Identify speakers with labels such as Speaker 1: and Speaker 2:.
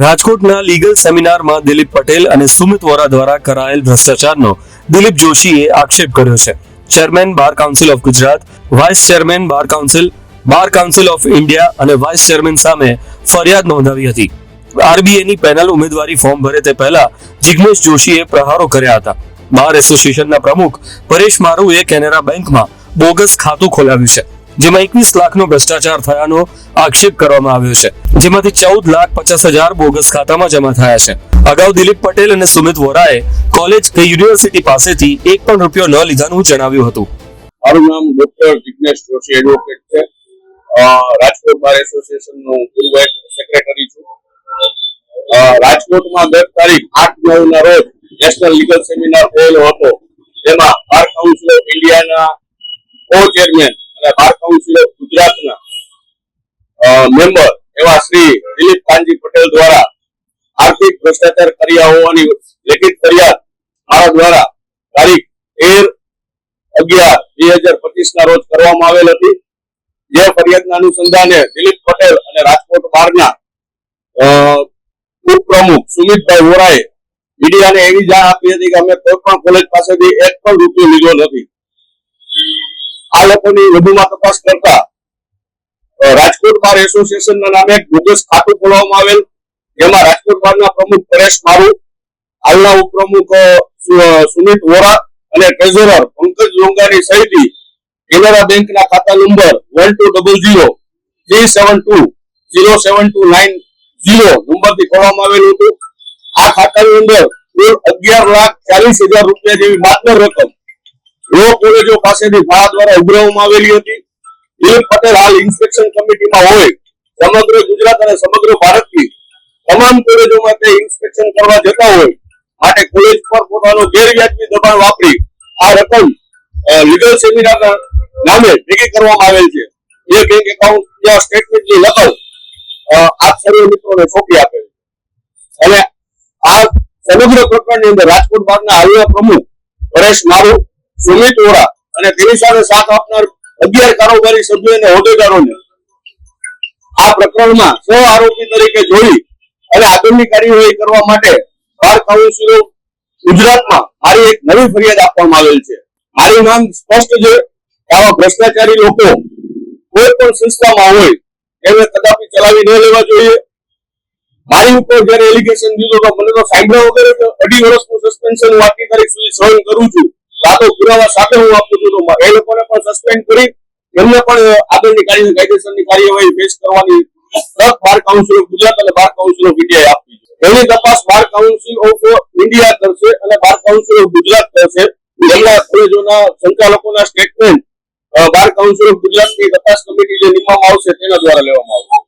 Speaker 1: રાજકોટના લીગલ સેમિનારમાં દિલીપ પટેલ અને સુમિત વોરા દ્વારા કરાયેલ ભ્રષ્ટાચારનો દિલીપ જોશીએ આક્ષેપ કર્યો છે. Chairman bar council of Gujarat, vice chairman bar council bar council of India અને વાઇસ ચેરમેન સામે ફરિયાદ નોંધાવી હતી. આરબીઆઈની પેનલ ઉમેદવારી ફોર્મ ભરે તે પહેલા જિગ્નેશ જોશીએ પ્રહારો કર્યા હતા. બાર એસોસિએશનના પ્રમુખ પરેશ મારુએ કેનેરા બેંકમાં બોગસ ખાતું ખોલાવ્યું છે. જેમાં એકવીસ લાખનો ભ્રષ્ટાચાર થયાનો આક્ષેપ કરવામાં આવ્યો છે. જેમાંથી ચૌદ લાખ પચાસ હજાર બોગસ ખાતામાં જમા થયા છે. અગાઉ દિલીપ પટેલ અને સુમિત વોરાએ કોલેજ કે યુનિવર્સિટી પાસેથી એક પણ રૂપિયો ન લીધાનું જણાવ્યું હતું.
Speaker 2: મારું નામ ડોક્ટર જિજ્ઞેશ જોશી એડવોકેટ છે. રાજકોટ બાર એસોસિએશનનું પૂર્વ સેક્રેટરી છું. રાજકોટમાં ગત તારીખ આઠ નવ ના રોજ નેશનલ લીગલ સેમિનાર થયેલો હતો. જેમાં બાર કાઉન્સિલ ઓફ ઇન્ડિયાના કો ચેરમેન અને બાર કાઉન્સિલ ઓફ ગુજરાતના મેમ્બર એવા શ્રી દિલીપ કાનજી પટેલ દ્વારા આર્થિક ભ્રષ્ટાચાર કર્યા હોવાની લેખિત ફરિયાદ મારા દ્વારા તારીખ તેર અગિયાર બે હજાર પચીસ ના રોજ કરવામાં આવેલ હતી. જે ફરિયાદના અનુસંધાને દિલીપ પટેલ અને રાજકોટ બારના ઉપપ્રમુખ સુમિતભાઈ વોરાએ મીડિયાને એવી જાણ આપી હતી કે અમે કોઈ પણ કોલેજ પાસેથી એક પણ રૂપિયો લીધો નથી. આ લોકોની વધુમાં તપાસ કરતા રાજકોટ બાર એસોસિએશનના નામે બોગસ ખાતું ખોલવામાં આવેલ, જેમાં રાજકોટ બારના પ્રમુખ પરેશ મારુ, હાલના ઉપપ્રમુખ સુમિત વોરા અને ટ્રેઝરર પંકજ લોંગાની સહિતની કેનરા બેંકના ખાતા number one two double zero three seven two zero seven two nine zero નંબરથી ખોલવામાં આવેલું હતું. આ ખાતાની અંદર કુલ અગિયાર લાખ ચાલીસ હજાર રૂપિયા જેવી માત્ર રકમ લો કોલેજો પાસેથી ફાળા દ્વારા ઉઘરાવવામાં આવેલી હતી. એ પટેલ હાલ ઇન્સ્પેક્શન કમિટીમાં હોય. સમગ્ર ગુજરાત અને સમગ્ર ભારતની તમામ કોલેજોમાં તે ઇન્સ્પેક્શન કરવા જતા હોય માટે કોલેજ પર પોતાનો ગેરવ્યાજબી દબાણ વાપરી આ રકમ લીગલ સેમિનારના નામે ભેગી કરવામાં આવેલ છે. એ બેંક એકાઉન્ટ સ્ટેટમેન્ટની નકલ આપ સર્વે મિત્રોને સોંપી આપેલ છે. અને આ સમગ્ર પ્રકરણની અંદર રાજકોટ ભાગના હાલના પ્રમુખ પરેશ મારુ સુમિત ઓરા અને તેની સાથે સાથ આપનાર અગિયાર કારોબારી સભ્યો અને હોદ્દેદારોને આ પ્રકરણમાં સો આરોપી તરીકે જોઈ અને આગળની કાર્યવાહી કરવા માટે બાર કાઉન્સિલો ગુજરાતમાં મારી એક નવી ફરિયાદ આપવામાં આવેલ છે. મારી માંગ સ્પષ્ટ છે આવા ભ્રષ્ટાચારી લોકો કોઈ પણ સંસ્થામાં હોય એને કદાપી ચલાવી ન લેવા જોઈએ. મારી ઉપર જયારે એલિગેશન દીધો તો મને તો સાંભળ્યા વગેરે અઢી વર્ષનું સસ્પેન્શન હું આજની તારીખ સુધી સહન કરું છું. તો આ તો પુરાવા સાથે હું આપું છું. તો એ લોકોને પણ સસ્પેન્ડ કરી, એમને પણ આગળની કાર્ય કાયદેસરની કાર્યવાહી ફેસ કરવાની તક બાર કાઉન્સિલ ઓફ ગુજરાત અને બાર કાઉન્સિલ ઓફ ઇન્ડિયાએ આપી છે. એની તપાસ બાર કાઉન્સિલ ઓફ ઇન્ડિયા કરશે અને બાર કાઉન્સિલ ઓફ ગુજરાત કરશે. જિલ્લા કોલેજોના સંચાલકોના સ્ટેટમેન્ટ બાર કાઉન્સિલ ઓફ ગુજરાતની તપાસ કમિટી જે નિમવામાં આવશે તેના દ્વારા લેવામાં આવશે.